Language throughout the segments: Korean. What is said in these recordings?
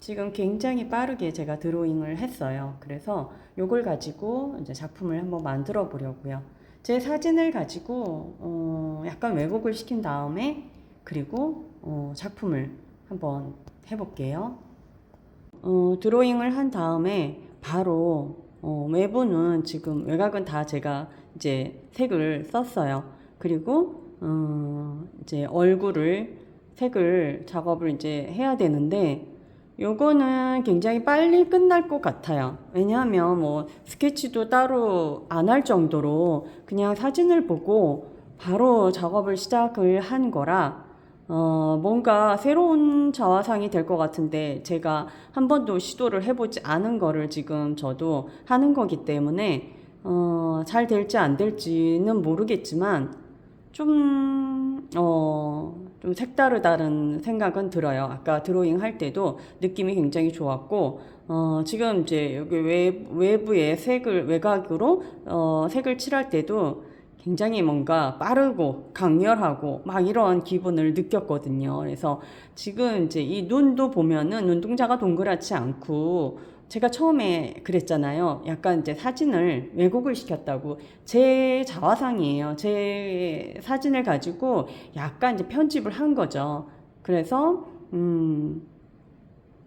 지금 굉장히 빠르게 제가 드로잉을 했어요. 그래서 요걸 가지고 이제 작품을 한번 만들어 보려고요. 제 사진을 가지고 어, 약간 왜곡을 시킨 다음에 그리고 어, 작품을 한번 해볼게요. 어, 드로잉을 한 다음에 바로 어, 외부는 지금 외곽은 다 제가 이제 색을 썼어요. 그리고 어, 이제 얼굴을 색을 작업을 이제 해야 되는데 요거는 굉장히 빨리 끝날 것 같아요. 왜냐하면 뭐 스케치도 따로 안 할 정도로 그냥 사진을 보고 바로 작업을 시작을 한 거라 어, 뭔가 새로운 자화상이 될 것 같은데 제가 한 번도 시도를 해보지 않은 거를 지금 저도 하는 거기 때문에 어, 잘 될지 안 될지는 모르겠지만 좀, 어, 좀 색다르다는 생각은 들어요. 아까 드로잉 할 때도 느낌이 굉장히 좋았고, 어, 지금 이제 여기 외, 외부 에 색을, 외곽으로, 어, 색을 칠할 때도 굉장히 뭔가 빠르고 강렬하고 막 이런 기분을 느꼈거든요. 그래서 지금 이제 이 눈도 보면은 눈동자가 동그랗지 않고 제가 처음에 그랬잖아요. 약간 이제 사진을 왜곡을 시켰다고. 제 자화상이에요. 제 사진을 가지고 약간 이제 편집을 한 거죠. 그래서, 음,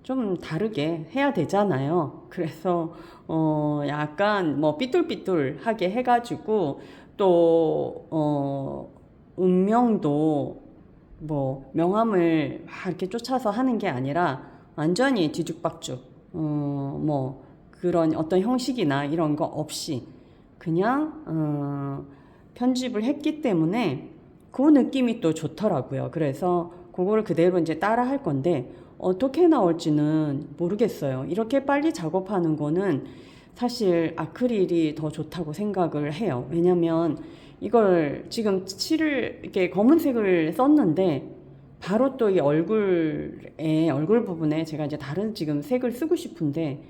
좀 다르게 해야 되잖아요. 그래서, 어, 약간 뭐 삐뚤삐뚤하게 해가지고 또, 어, 운명도 뭐 명함을 막 이렇게 쫓아서 하는 게 아니라 완전히 뒤죽박죽, 어, 뭐 그런 어떤 형식이나 이런 거 없이 그냥, 어, 편집을 했기 때문에 그 느낌이 또 좋더라고요. 그래서 그거를 그대로 이제 따라 할 건데 어떻게 나올지는 모르겠어요. 이렇게 빨리 작업하는 거는 사실 아크릴이 더 좋다고 생각을 해요. 왜냐면 이걸 지금 칠을 이렇게 검은색을 썼는데 바로 또 이 얼굴에 얼굴 부분에 제가 이제 다른 지금 색을 쓰고 싶은데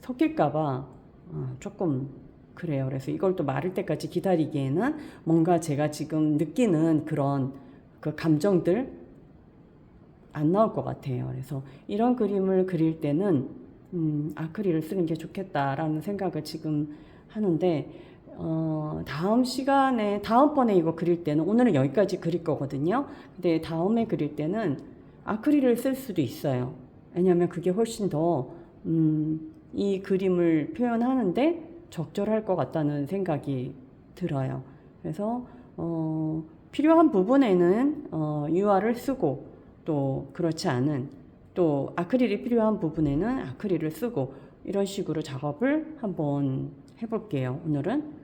섞일까봐 어, 조금 그래요. 그래서 이걸 또 마를 때까지 기다리기에는 뭔가 제가 지금 느끼는 그런 그 감정들 안 나올 것 같아요. 그래서 이런 그림을 그릴 때는 음, 아크릴을 쓰는 게 좋겠다라는 생각을 지금 하는데 어, 다음 시간에 다음번에 이거 그릴 때는 오늘은 여기까지 그릴 거거든요. 근데 다음에 그릴 때는 아크릴을 쓸 수도 있어요. 왜냐하면 그게 훨씬 더 음, 이 그림을 표현하는데 적절할 것 같다는 생각이 들어요. 그래서 어, 필요한 부분에는 어, 유화를 쓰고 또 그렇지 않은 또 아크릴이 필요한 부분에는 아크릴을 쓰고 이런 식으로 작업을 한번 해볼게요. 오늘은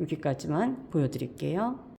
여기까지만 보여드릴게요.